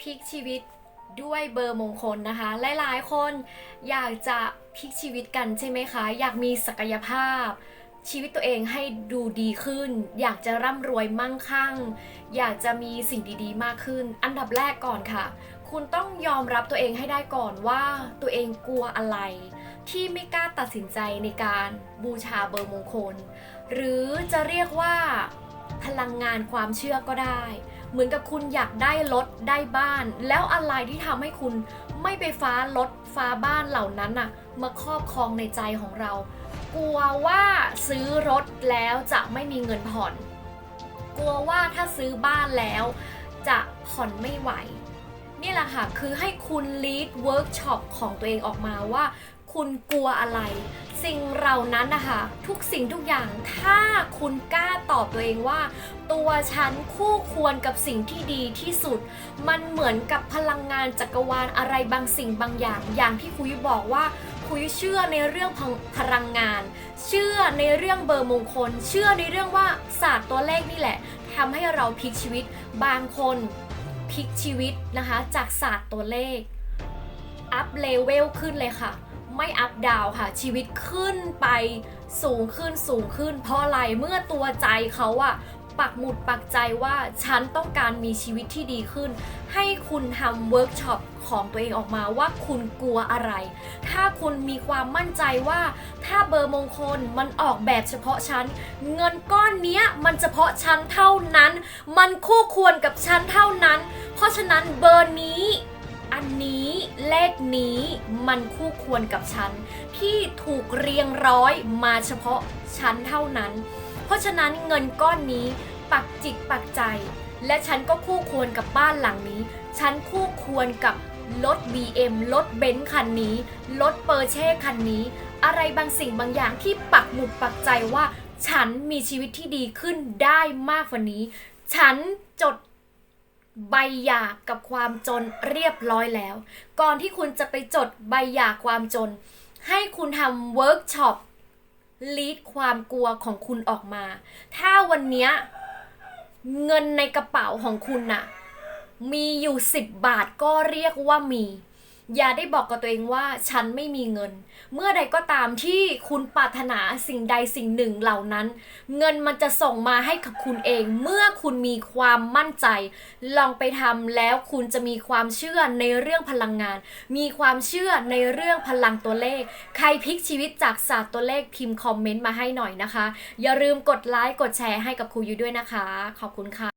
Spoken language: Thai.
พลิกชีวิตด้วยเบอร์มงคลนะคะ หลายๆ คนอยากจะพลิกชีวิตกันใช่ไหมคะ อยากมีศักยภาพ ชีวิตตัวเองให้ดูดีขึ้น อยากจะร่ำรวยมั่งคั่ง อยากจะมีสิ่งดีๆ มากขึ้น อันดับแรกก่อนค่ะ คุณต้องยอมรับตัวเองให้ได้ก่อนว่าตัวเองกลัวอะไร ที่ไม่กล้าตัดสินใจในการบูชาเบอร์มงคล หรือจะเรียกว่า พลังงานความเชื่อก็ได้ เหมือนกับคุณอยากได้รถได้บ้าน แล้วอะไรที่ทำให้คุณไม่ไปฟ้ารถฟ้าบ้านเหล่านั้นน่ะมาครอบครองในใจของเรา กลัวว่าซื้อรถแล้วจะไม่มีเงินผ่อน กลัวว่าถ้าซื้อบ้านแล้ว จะผ่อนไม่ไหว นี่แหละค่ะ คือให้คุณ lead workshop ของตัวเองออกมาว่า คุณกลัวอะไร สิ่งเหล่านั้นนะคะทุกสิ่งทุกอย่างถ้าคุณกล้าตอบตัวเองว่า ตัวฉันคู่ควรกับสิ่งที่ดีที่สุด มันเหมือนกับพลังงานจักรวาลอะไรบางสิ่งบางอย่าง อย่างที่คุยบอกว่าคุยเชื่อในเรื่องพพลังงาน เชื่อในเรื่องเบอร์มงคล เชื่อในเรื่องว่าศาสตร์ตัวเลขนี่แหละทำให้เราพลิกชีวิตบางคนพลิกชีวิตนะคะ จากศาสตร์ตัวเลขอัพเลเวลขึ้นเลยค่ะ ไม่อัพดาวค่ะ ชีวิตขึ้นไปสูงขึ้นสูงขึ้น เพราะอะไรเมื่อตัวใจเขาอะปักหมุดปักใจว่าฉันต้องการมีชีวิตที่ดีขึ้น ให้คุณทำเวิร์กช็อปของตัวเองออกมาว่าคุณกลัวอะไร ถ้าคุณมีความมั่นใจว่าถ้าเบอร์มงคลมันออกแบบเฉพาะฉัน เงินก้อนเนี้ยมันเฉพาะฉันเท่านั้น มันคู่ควรกับฉันเท่านั้น เพราะฉะนั้นเบอร์นี้ อันนี้เลขนี้มันคู่ควรกับฉันที่ถูกเรียงร้อยมาเฉพาะฉันเท่านั้น เพราะฉะนั้นเงินก้อนนี้ปักจิตปักใจ และฉันก็คู่ควรกับบ้านหลังนี้ ฉันคู่ควรกับรถ BM รถเบนซ์คันนี้ รถเปอร์เช่คันนี้ อะไรบางสิ่งบางอย่างที่ปักหมุดปักใจว่า ฉันมีชีวิตที่ดีขึ้นได้มากกว่านี้ ฉันจด ใบหย่ากับความจนเรียบร้อยแล้ว ก่อนที่คุณจะไปจดใบหย่าความจน ให้คุณทำเวิร์กช็อปลีดความกลัวของคุณออกมา ถ้าวันนี้เงินในกระเป๋าของคุณน่ะ มีอยู่ 10 บาทก็เรียกว่ามี อย่าได้บอกกับตัวเองว่าฉันไม่มีเงิน เมื่อใดก็ตามที่คุณปรารถนาสิ่งใดสิ่งหนึ่งเหล่านั้น เงินมันจะส่งมาให้กับคุณเอง เมื่อคุณมีความมั่นใจ ลองไปทำแล้วคุณจะมีความเชื่อในเรื่องพลังงาน มีความเชื่อในเรื่องพลังตัวเลข ใครพลิกชีวิตจากศาสตร์ตัวเลขพิมพ์คอมเมนต์มาให้หน่อยนะคะ อย่าลืมกดไลค์กดแชร์ให้กับครูยูด้วยนะคะ ขอบคุณค่ะ